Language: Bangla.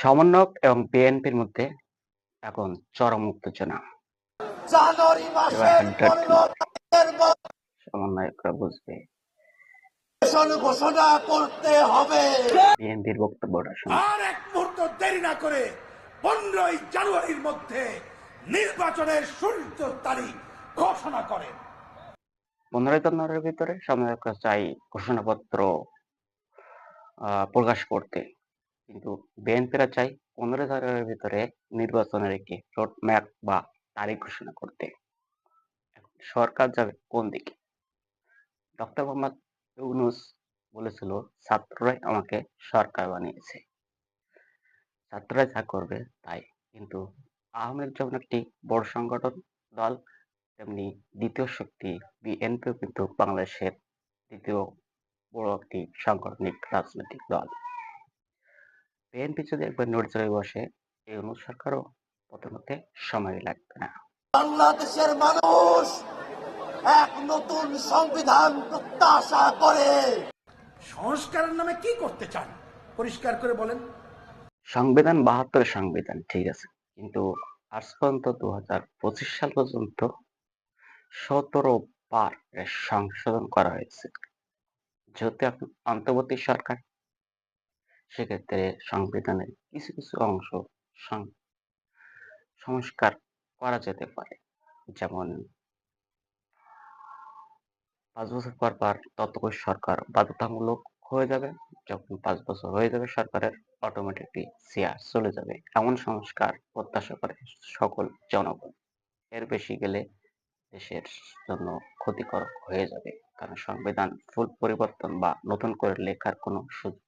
সমন্বয়ক এবং বিএনপির মধ্যে এখন চরম উত্তেজনা সমন্বয়করা বুঝবে। ঘোষণা করতে হবে। বিএনপির বক্তব্যটা আর এক মুহূর্ত দেরি না করে পনেরোই জানুয়ারির মধ্যে নির্বাচনের সূর্য তারিখ ঘোষণা করেন। পনেরোই জানুয়ারির ভিতরে সমন্বয়করা চাই ঘোষণাপত্র প্রকাশ করতে। কিন্তু বিএনপিরা চাই পনেরো জানুয়ারির ভিতরে নির্বাচনের একটি রোড ম্যাপ বা তারিখ ঘোষণা করতে। সরকার যাবে কোন দিকে? ডক্টর মোহাম্মদ ইউনুস বলেছিল, ছাত্ররাই আমাকে সরকার বানিয়েছে। ছাত্ররা যা করবে তাই। কিন্তু লীগ যেমন একটি বড় সংগঠন দল, তেমনি দ্বিতীয় শক্তি বিএনপিও কিন্তু বাংলাদেশের দ্বিতীয় বড় একটি সাংগঠনিক রাজনৈতিক দল। বিএনপি যদি একবার নড়চড়ে বসে এই অনু সরকারও পতন হতে সময় লাগবে না। বাংলাদেশের মানুষ এক নতুন সংবিধান প্রত্যাশা করে। সংস্কারের নামে কি করতে চান? পরিষ্কার করে বলেন। সংবিধান বাহাত্তর সংবিধান ঠিক আছে। কিন্তু আজ পর্যন্ত দু হাজার পঁচিশ সাল পর্যন্ত সতেরো বার সংশোধন করা হয়েছে। যেহেতু এখন অন্তর্বর্তী সরকার সেক্ষেত্রে সংবিধানের কিছু কিছু অংশ সংস্কার করা যেতে পারে। যেমন, পাঁচ বছর পর পর তত্ত্বাবধায়ক সরকার বাধ্যতামূলক হয়ে যাবে। যখন পাঁচ বছর হয়ে যাবে সরকারের অটোমেটিকলি চেয়ার চলে যাবে। এমন সংস্কার প্রত্যাশা করে সকল জনগণ। এর বেশি গেলে দেশের জন্য ক্ষতিকর হয়ে যাবে। কারণ সংবিধান ফুল পরিবর্তন বা নতুন করে লেখার কোনো সুযোগ